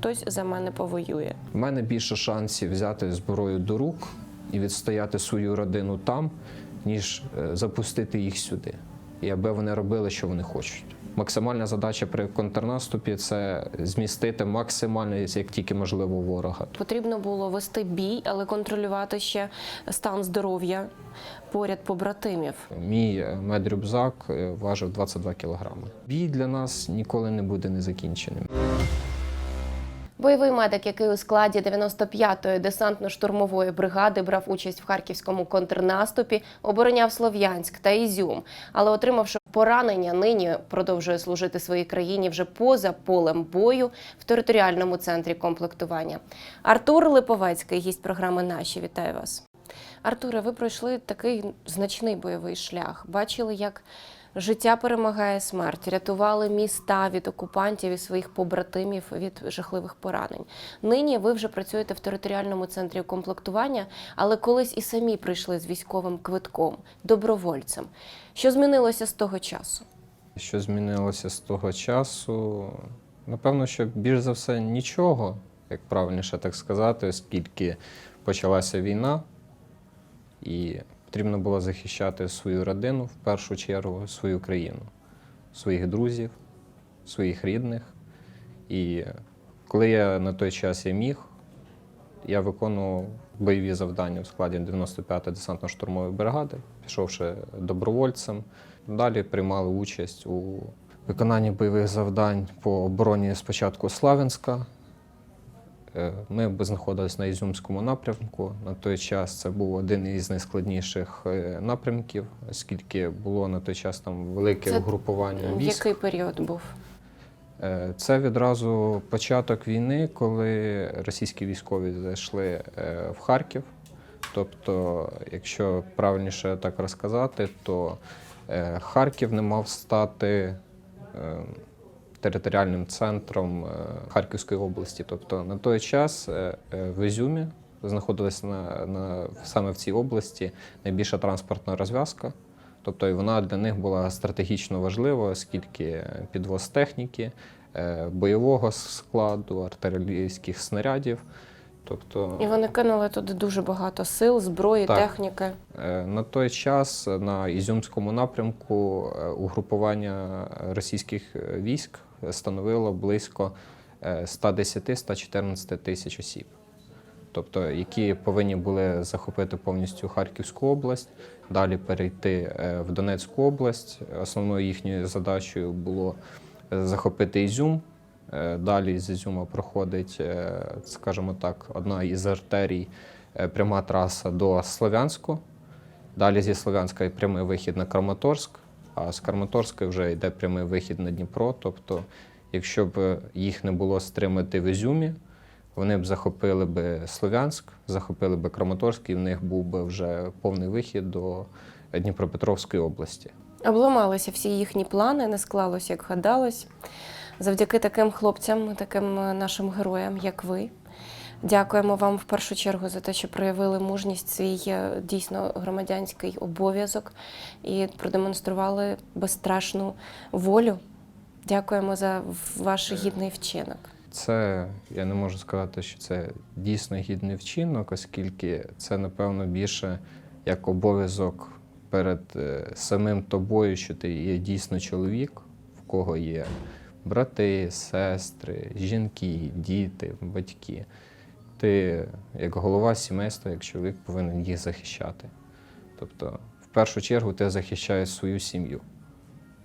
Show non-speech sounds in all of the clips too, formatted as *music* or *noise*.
хтось за мене повоює. У мене більше шансів взяти зброю до рук і відстояти свою родину там, ніж е, запустити їх сюди. І аби вони робили, що вони хочуть. Максимальна задача при контрнаступі це змістити максимально, як тільки можливо, ворога. Потрібно було вести бій, але контролювати ще стан здоров'я поряд побратимів. Мій е, медрюкзак е, важив 22 кілограми. Бій для нас ніколи не буде незакінченим. Бойовий медик, який у складі 95-ї десантно-штурмової бригади брав участь в харківському контрнаступі, обороняв Слов'янськ та Ізюм, але отримавши поранення, нині продовжує служити своїй країні вже поза полем бою в територіальному центрі комплектування. Артур Липовецький, гість програми Наші. Вітаю вас. Артуре, ви пройшли такий значний бойовий шлях. Бачили, як життя перемагає смерть, рятували міста від окупантів і своїх побратимів від жахливих поранень. Нині ви вже працюєте в територіальному центрі комплектування, але колись і самі прийшли з військовим квитком, добровольцем. Що змінилося з того часу? Що змінилося з того часу? Напевно, що більш за все нічого, як правильніше так сказати, оскільки почалася війна, і потрібно було захищати свою родину, в першу чергу, свою країну, своїх друзів, своїх рідних. І коли я на той час я міг, я виконував бойові завдання в складі 95-ї десантно-штурмової бригади, пішовши добровольцем. Далі приймали участь у виконанні бойових завдань по обороні спочатку Славянська. Е, Ми б знаходились на Ізюмському напрямку. На той час це був один із найскладніших е, напрямків, оскільки було на той час там велике Це угрупування військ. який період був? Е, Це відразу початок війни, коли російські військові зайшли в Харків. Тобто, якщо правильніше так розказати, то Харків не мав стати е, територіальним центром е, Харківської області. Тобто на той час е, е, в Ізюмі знаходилася на, на, саме в цій області найбільша транспортна розв'язка. Тобто і вона для них була стратегічно важлива, оскільки підвоз техніки, бойового складу, артилерійських снарядів. Тобто І вони кинули туди дуже багато сил, зброї, Так. техніки. На той час на Ізюмському напрямку угрупування російських військ становило близько е, 110-114 тисяч осіб, тобто які повинні були захопити повністю Харківську область, далі перейти е, в Донецьку область. Основною їхньою задачею було е, захопити Ізюм. Е, Далі з Ізюма проходить, е, скажімо так, одна із артерій, е, пряма траса до Слов'янську. Далі зі Слов'янська прямий вихід на Краматорськ, а з Краматорська вже йде прямий вихід на Дніпро. Тобто, якщо б їх не було стримати в Ізюмі, вони б захопили б Слов'янськ, захопили б Краматорськ, і в них був би вже повний вихід до Дніпропетровської області. Обламалися всі їхні плани, не склалося, як гадалось. Завдяки таким хлопцям, таким е, нашим героям, як ви. Дякуємо вам в першу чергу за те, що проявили мужність, свій е, дійсно громадянський обов'язок і продемонстрували безстрашну волю. Дякуємо за ваш гідний вчинок. Це я не можу сказати, що це дійсно гідний вчинок, оскільки це, напевно, більше як обов'язок перед е, самим тобою, що ти є дійсно чоловік, в кого є брати, сестри, жінки, діти, батьки. Ти, як голова сімейства, як чоловік, повинен їх захищати. Тобто, в першу чергу, ти захищаєш свою сім'ю.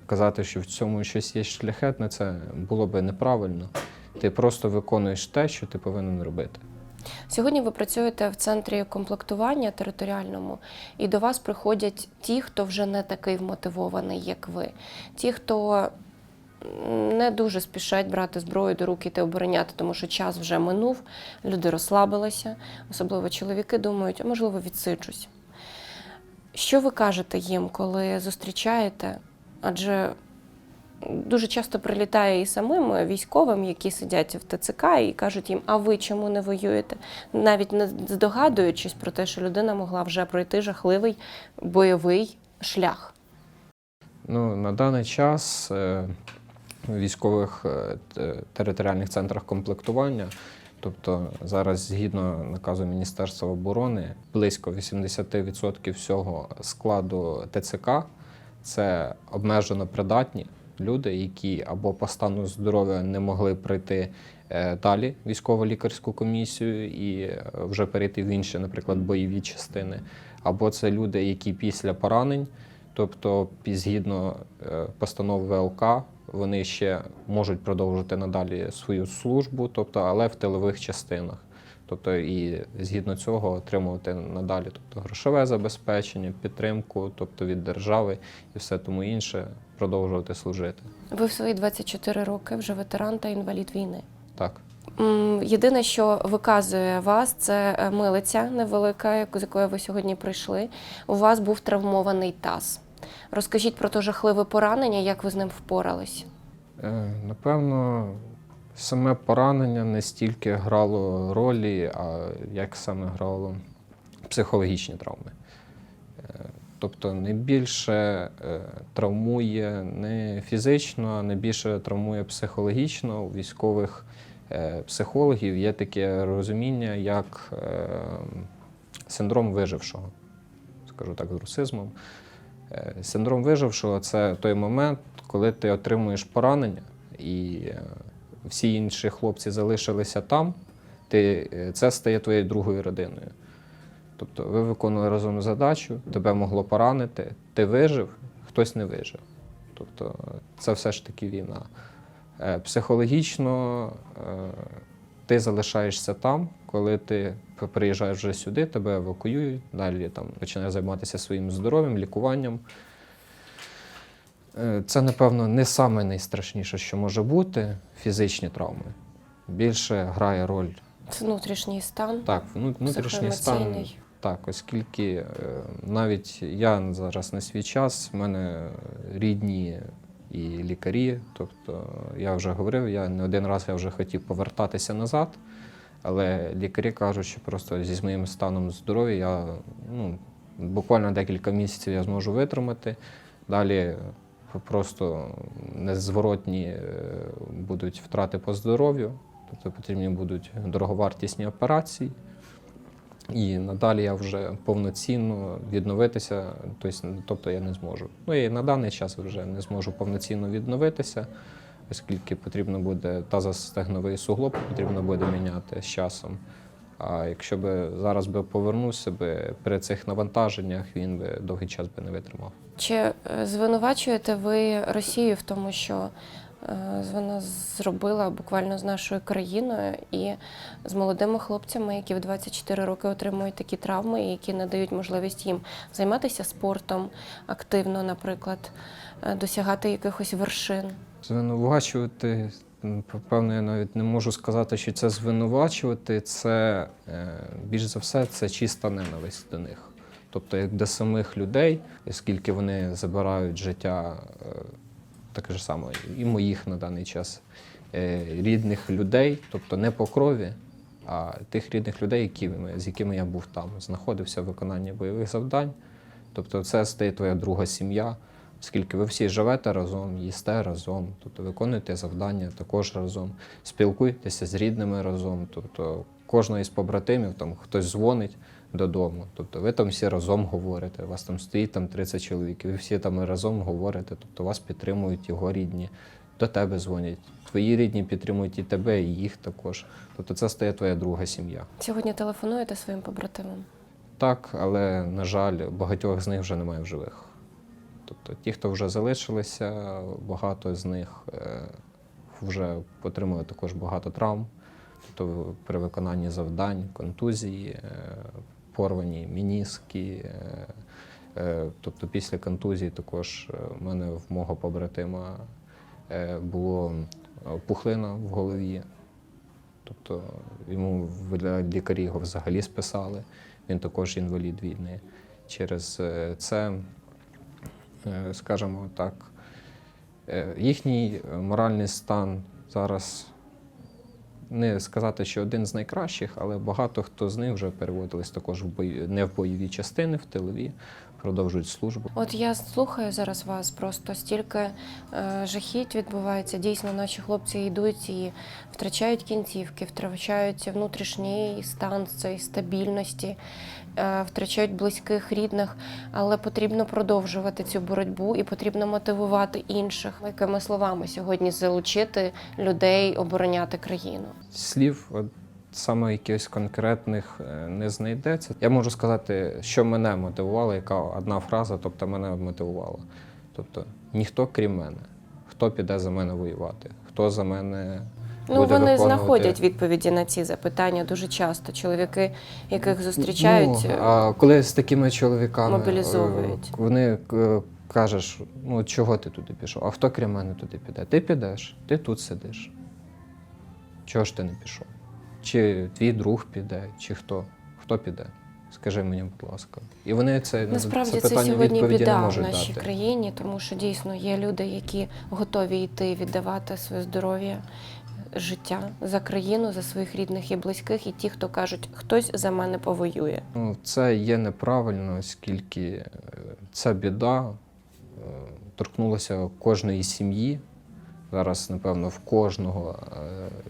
Казати, що в цьому щось є шляхетне, це було би неправильно. Ти просто виконуєш те, що ти повинен робити. Сьогодні ви працюєте в центрі комплектування територіальному, і до вас приходять ті, хто вже не такий вмотивований, як ви. Ті, хто не дуже спішать брати зброю до рук і ти обороняти, тому що час вже минув, люди розслабилися, особливо чоловіки думають, а можливо, відсиджусь. Що ви кажете їм, коли зустрічаєте? Адже дуже часто прилітає і самим військовим, які сидять в ТЦК, і кажуть їм, а ви чому не воюєте? Навіть не здогадуючись про те, що людина могла вже пройти жахливий бойовий шлях. Ну, на даний час е, військових е, територіальних центрах комплектування. Тобто зараз, згідно наказу Міністерства оборони, близько 80% всього складу ТЦК це обмежено придатні люди, які або по стану здоров'я не могли пройти е, далі військово-лікарську комісію і е, вже перейти в інші, наприклад, бойові частини, або це люди, які після поранень, тобто згідно постанови ВЛК, вони ще можуть продовжити надалі свою службу, тобто, але в тилових частинах. Тобто і згідно цього отримувати надалі тобто, грошове забезпечення, підтримку, тобто від держави і все тому інше, продовжувати служити. Ви в свої 24 роки вже ветеран та інвалід війни. Так. Єдине, що виказує вас, це е, милиця невелика, з якою ви сьогодні прийшли. У вас був травмований таз. Розкажіть про те жахливе поранення, як ви з ним впорались. Е, Напевно, саме поранення не стільки грало ролі, а як саме грало психологічні травми. Е, Тобто найбільше е, травмує не фізично, а найбільше травмує психологічно. У військових психологів є таке розуміння, як синдром вижившого, скажу так, з русизмом. Е, Синдром вижившого це той момент, коли ти отримуєш поранення, і е, всі інші хлопці залишилися там, ти, е, це стає твоєю другою родиною. Тобто ви виконували разом задачу, тебе могло поранити, ти вижив, хтось не вижив. Тобто це все ж таки війна. Психологічно ти залишаєшся там, коли ти приїжджаєш вже сюди, тебе евакуюють, далі там починаєш займатися своїм здоров'ям, лікуванням. Е, Це, напевно, не саме найстрашніше, що може бути фізичні травми. Більше грає роль Це внутрішній стан. так, внутрішній стан. Так, оскільки е, навіть я зараз на свій час, в мене рідні і лікарі, тобто я вже говорив, я не один раз я вже хотів повертатися назад, але лікарі кажуть, що просто зі моїм станом здоров'я я ну, буквально декілька місяців я зможу витримати. Далі просто незворотні е, будуть втрати по здоров'ю, тобто потрібні будуть дороговартісні операції. І надалі я вже повноцінно відновитися, тобто, тобто я не зможу. Ну і на даний час вже не зможу повноцінно відновитися, оскільки потрібно буде тазостегновий суглоб, потрібно буде міняти з часом. А якщо би зараз би повернувся би при цих навантаженнях, він би довгий час би не витримав. Чи е, звинувачуєте ви Росію в тому, що вона зробила буквально з нашою країною і з молодими хлопцями, які в 24 роки отримують такі травми, які не дають можливість їм займатися спортом активно, наприклад, е, досягати якихось вершин? Звинувачувати, певно, я навіть не можу сказати, що це звинувачувати. Це е, більш за все це чиста ненависть до них. Тобто, як до самих людей, оскільки вони забирають життя е, таке ж саме і моїх на даний час е, рідних людей, тобто не по крові, а тих рідних людей, які, з якими я був там, знаходився в виконанні бойових завдань. Тобто, це стає твоя друга сім'я. Оскільки ви всі живете разом, їсте разом, тобто виконуєте завдання також разом, спілкуєтеся з рідними разом. Тобто кожного із побратимів там хтось дзвонить додому. Тобто ви там всі разом говорите, у вас там стоїть там 30 чоловік, ви всі там разом говорите, тобто вас підтримують його рідні, до тебе дзвонять. Твої рідні підтримують і тебе, і їх також. Тобто це стає твоя друга сім'я. Сьогодні телефонуєте своїм побратимам? Так, але на жаль, багатьох з них вже немає в живих. Тобто ті, хто вже залишилися, багато з них е, вже отримали також багато травм. Тобто при виконанні завдань, контузії, е, порвані мініски. е, е, Тобто після контузії також е, в мене в мого побратима було пухлина в голові. Тобто йому лікарі його взагалі списали. Він також інвалід війни. Через це, скажімо так, їхній моральний стан зараз не сказати, що один з найкращих, але багато хто з них вже переводились також в бої, не в бойові частини, в тилові. Продовжують службу. От я слухаю зараз вас, просто стільки е, жахіть відбувається. Дійсно, наші хлопці йдуть і втрачають кінцівки, втрачають внутрішній стан цієї стабільності, е, втрачають близьких, рідних, але потрібно продовжувати цю боротьбу і потрібно мотивувати інших. Якими словами сьогодні залучити людей обороняти країну? Слів саме якихось конкретних е, не знайдеться. Я можу сказати, що мене мотивувало, яка одна фраза, тобто мене мотивувала. Тобто ніхто крім мене, хто піде за мене воювати, хто за мене. Ну, буде вони виконувати- знаходять відповіді на ці запитання дуже часто. Чоловіки, яких зустрічають, Ну, е, а коли з такими чоловіками мобілізовують. е, вони е, кажеш, ну чого ти туди пішов? А хто крім мене туди піде? Ти підеш, ти тут сидиш. Чого ж ти не пішов? Чи твій друг піде, чи хто? Хто піде? Скажи мені, будь ласка. І вони це Насправді це це сьогодні біда в нашій дати. країні, тому що дійсно є люди, які готові йти віддавати своє здоров'я, життя за країну, за своїх рідних і близьких, і ті, хто кажуть, хтось за мене повоює. Ну, це є неправильно, оскільки е, ця біда е, торкнулася кожної сім'ї. Зараз, напевно, в кожного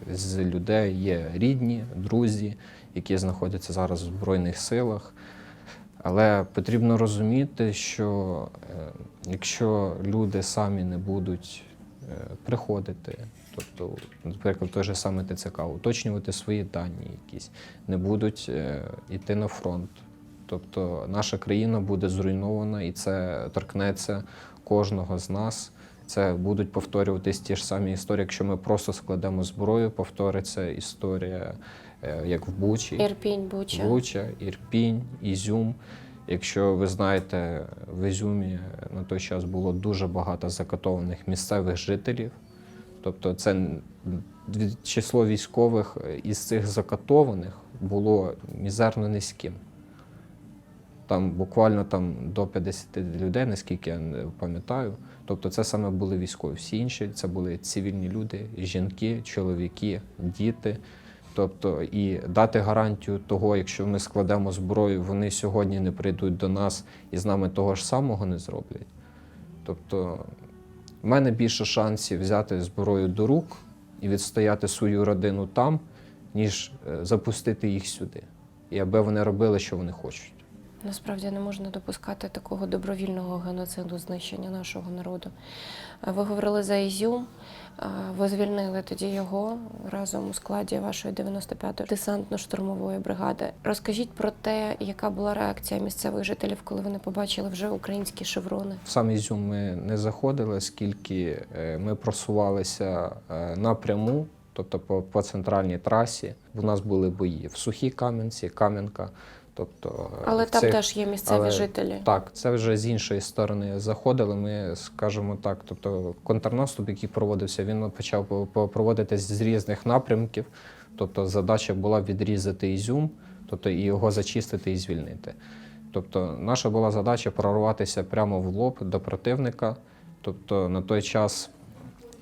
е, з людей є рідні, друзі, які знаходяться зараз в Збройних силах. Але потрібно розуміти, що е, якщо люди самі не будуть е, приходити, тобто, наприклад, той же саме ТЦК, уточнювати свої дані якісь, не будуть йти на фронт. Тобто наша країна буде зруйнована і це торкнеться кожного з нас. Це будуть повторюватись ті ж самі історії. Якщо ми просто складемо зброю, повториться історія, е, як в Бучі. Ірпінь, Буча. Буча, Ірпінь, Ізюм. Якщо ви знаєте, в Ізюмі на той час було дуже багато закатованих місцевих жителів. Тобто це число військових із цих закатованих було мізерно низьким. Там буквально там до 50 людей, наскільки я пам'ятаю. Тобто це саме були військові. Всі інші це були цивільні люди, жінки, чоловіки, діти. Тобто, і дати гарантію того, якщо ми складемо зброю, вони сьогодні не прийдуть до нас і з нами того ж самого не зроблять. Тобто, в мене більше шансів взяти зброю до рук і відстояти свою родину там, ніж е, запустити їх сюди. І аби вони робили, що вони хочуть. Насправді не можна допускати такого добровільного геноциду, знищення нашого народу. Ви говорили за Ізюм, ви звільнили тоді його разом у складі вашої 95-ї десантно-штурмової бригади. Розкажіть про те, яка була реакція місцевих жителів, коли вони побачили вже українські шеврони. Сам Ізюм ми не заходили, оскільки е, ми просувалися е, напряму, тобто по, по центральній трасі. У нас були бої в Сухій Кам'янці, Кам'янка. Тобто, е, Але там цих- теж є місцеві але жителі. Так, це вже з іншої сторони заходили. Ми скажімо так, тобто контрнаступ, який проводився, він почав по- по- проводитись з різних напрямків. Тобто задача була відрізати Ізюм, тобто і його зачистити і звільнити. Тобто наша була задача прорватися прямо в лоб до противника. Тобто на той час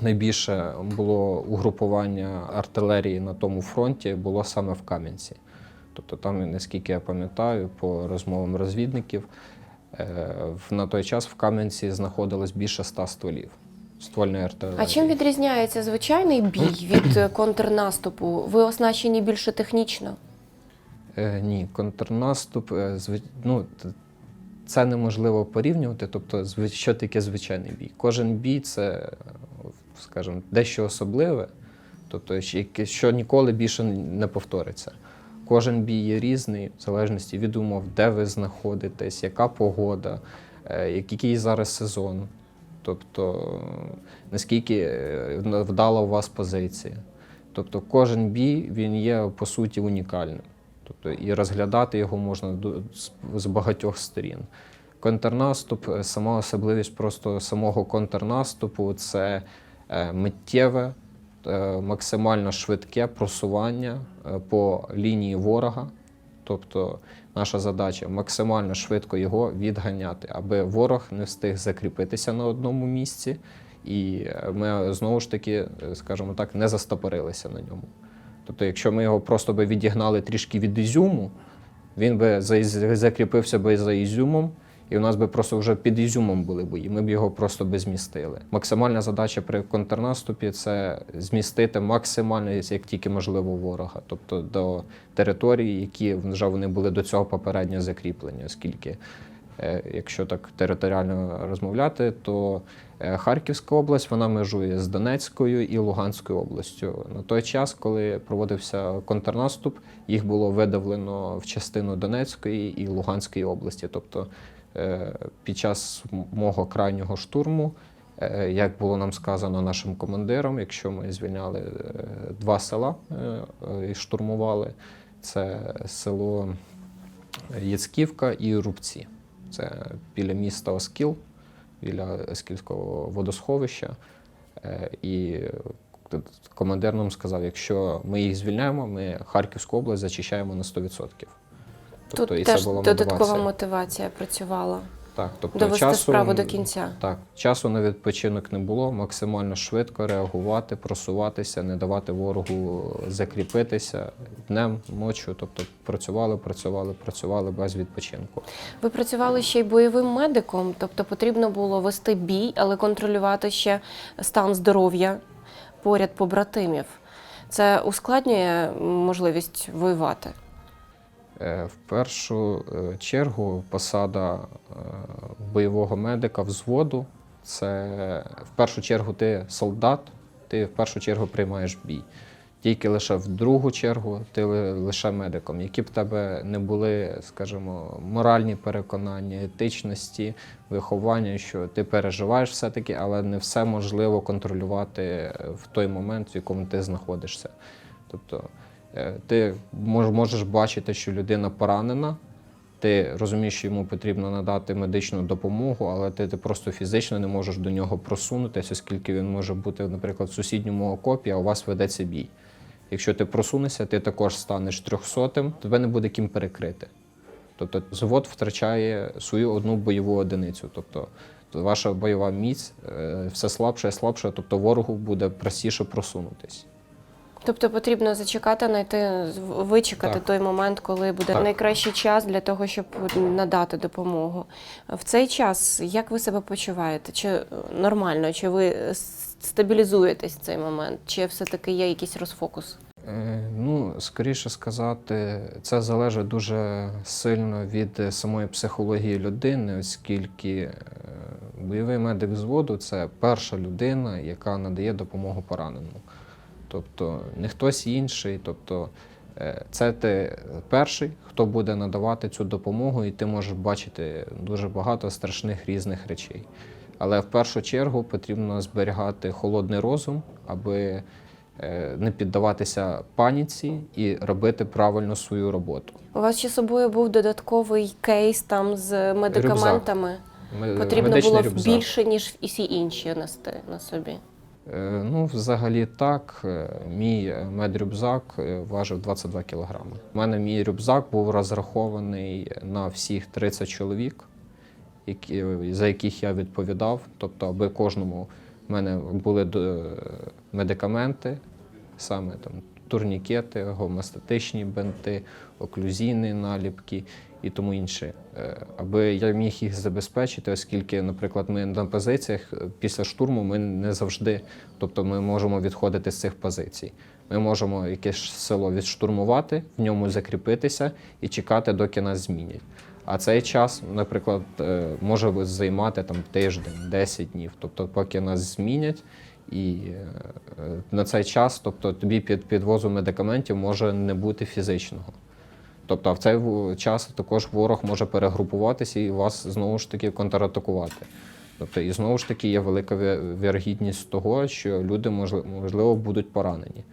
найбільше було угрупування артилерії на тому фронті було саме в Кам'янці. Тобто там, наскільки я пам'ятаю, по розмовам розвідників, е, на той час в Кам'янці знаходилось більше ста стволів ствольної артилерії. А чим відрізняється звичайний бій *clears throat* від е, контрнаступу? Ви оснащені більше технічно? Е, ні, контрнаступ, е, ну, це неможливо порівнювати. Тобто, що таке звичайний бій? Кожен бій це, скажімо, дещо особливе, тобто, що ніколи більше не повториться. Кожен бій є різний, в залежності від умов, де ви знаходитесь, яка погода, е, який зараз сезон. Тобто, наскільки е, вдала у вас позиція. Тобто кожен бій він є по суті унікальним. Тобто і розглядати його можна з- багатьох сторін. Контрнаступ, е, сама особливість просто самого контрнаступу це миттєве, максимально швидке просування е, по лінії ворога. Тобто наша задача максимально швидко його відганяти, аби ворог не встиг закріпитися на одному місці, і е, ми знову ж таки, е, скажімо так, не застопорилися на ньому. Тобто, якщо ми його просто би відігнали трішки від ізюму, він би за- закріпився би за ізюмом, і у нас би просто вже під Ізюмом були бої. Ми б його просто би змістили. Максимальна задача при контрнаступі це змістити максимально, як тільки можливо, ворога, тобто до територій, які вже вони були до цього попередньо закріплені, оскільки. Е, Якщо так територіально розмовляти, то е, Харківська область вона межує з Донецькою і Луганською областю. На той час, коли проводився контрнаступ, їх було видавлено в частину Донецької і Луганської області. Тобто е, під час мого крайнього штурму, як було нам сказано нашим командиром, якщо ми звільняли два села і штурмували, це село Яцьківка і Рубці. Це біля міста Оскіл, біля Оскільського водосховища. Е, І командир нам сказав, якщо ми їх звільняємо, ми Харківську область зачищаємо на 100%. Тобто, Тут теж додаткова мотивація працювала. Так, тобто Довести часу, справу до кінця. Так, часу на відпочинок не було, максимально швидко реагувати, просуватися, не давати ворогу закріпитися днем, ночі. Тобто працювали, працювали, працювали без відпочинку. Ви працювали ще й бойовим медиком, тобто потрібно було вести бій, але контролювати ще стан здоров'я поряд побратимів. Це ускладнює можливість воювати. Е, В першу е, чергу посада е, бойового медика взводу це в першу чергу ти солдат, ти в першу чергу приймаєш бій. Тільки лише в другу чергу ти лише медиком, які б в тебе не були, скажімо, моральні переконання, етичності, виховання, що ти переживаєш все-таки, але не все можливо контролювати в той момент, в якому ти знаходишся. Тобто Ти можеш бачити, що людина поранена, ти розумієш, що йому потрібно надати медичну допомогу, але ти, ти просто фізично не можеш до нього просунутися, оскільки він може бути, наприклад, в сусідньому окопі, а у вас ведеться бій. Якщо ти просунешся, ти також станеш трьохсотим, тебе не буде ким перекрити. Тобто звод втрачає свою одну бойову одиницю. Тобто ваша бойова міць е, все слабше і слабше, тобто ворогу буде простіше просунутись. Тобто потрібно зачекати, знайти, вичекати Так. той момент, коли буде Так. найкращий час для того, щоб надати допомогу. В цей час як ви себе почуваєте? Чи нормально, чи ви стабілізуєтесь в цей момент, чи все-таки є якийсь розфокус? Е, Ну, скоріше сказати, це залежить дуже сильно від е, самої психології людини, оскільки е, бойовий медик взводу це перша людина, яка надає допомогу пораненому. Тобто не хтось інший, тобто е, це ти перший, хто буде надавати цю допомогу, і ти можеш бачити дуже багато страшних різних речей. Але в першу чергу потрібно зберігати холодний розум, аби е, не піддаватися паніці і робити правильно свою роботу. У вас ще собою був додатковий кейс там з медикаментами. Ми- Потрібно медичний було рюкзак. більше, ніж всі інші нести на собі. Е, Ну, взагалі так. Е, Мій е, медрюкзак важив 22 кілограми. У мене мій рюкзак був розрахований на всіх 30 чоловік, які, за яких я відповідав. Тобто, аби кожному в мене були медикаменти, саме там турнікети, гомеостатичні бенти, оклюзійні наліпки і тому інше. Е, Аби я міг їх забезпечити, оскільки, наприклад, ми на позиціях е, після штурму ми не завжди, тобто ми можемо відходити з цих позицій. Ми можемо якесь село відштурмувати, в ньому закріпитися і чекати, доки нас змінять. А цей час, наприклад, е, може займати там тиждень, 10 днів, тобто поки нас змінять. І на цей час, тобто тобі під підвозу медикаментів може не бути фізичного. Тобто, в цей час також ворог може перегрупуватися і вас знову ж таки контратакувати. Тобто, і знову ж таки є велика вірогідність того, що люди можливо будуть поранені.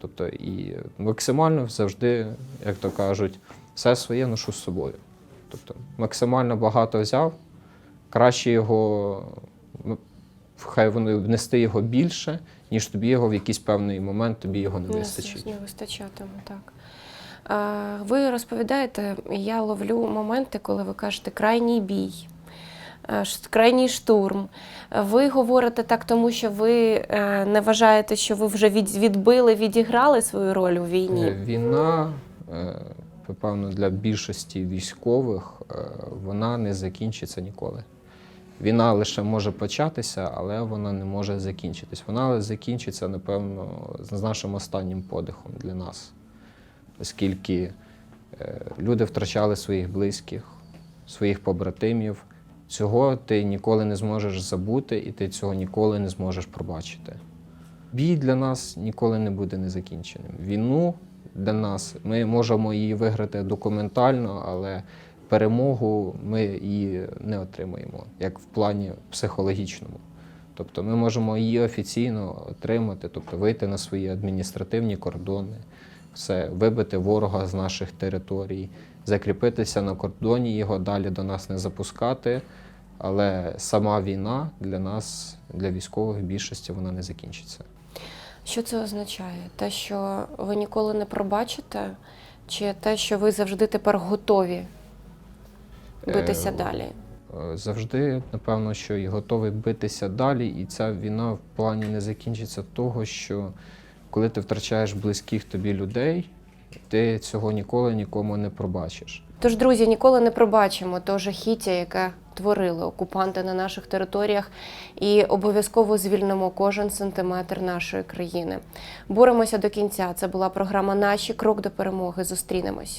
Тобто, і максимально завжди, як то кажуть, все своє ношу з собою. Тобто, максимально багато взяв, краще його, ну, хай вони внести його більше, ніж тобі його в якийсь певний момент тобі його не вистачить. Не вистачатиме, так. Ви розповідаєте, я ловлю моменти, коли ви кажете крайній бій, крайній штурм. Ви говорите так, тому що ви е, не вважаєте, що ви вже відбили, відіграли свою роль у війні. Е, Війна, е, напевно, для більшості військових вона не закінчиться ніколи. Війна лише може початися, але вона не може закінчитись. Вона закінчиться, напевно, з нашим останнім подихом для нас, оскільки е, люди втрачали своїх близьких, своїх побратимів. Цього ти ніколи не зможеш забути, і ти цього ніколи не зможеш пробачити. Бій для нас ніколи не буде незакінченим. Війну для нас ми можемо її виграти документально, але перемогу ми її не отримаємо, як в плані психологічному. Тобто ми можемо її офіційно отримати, тобто вийти на свої адміністративні кордони, все, вибити ворога з наших територій, закріпитися на кордоні, його далі до нас не запускати. Але сама війна для нас, для військових більшості, вона не закінчиться. Що це означає? Те, що ви ніколи не пробачите, чи те, що ви завжди тепер готові битися Е, далі? Е, Завжди, напевно, що і готовий битися далі, і ця війна в плані не закінчиться того, що коли ти втрачаєш близьких тобі людей, ти цього ніколи нікому не пробачиш. Тож, друзі, ніколи не пробачимо того жахіття, яке творили окупанти на наших територіях, і обов'язково звільнимо кожен сантиметр нашої країни. Боремося до кінця. Це була програма Наші крок до перемоги. Зустрінемось.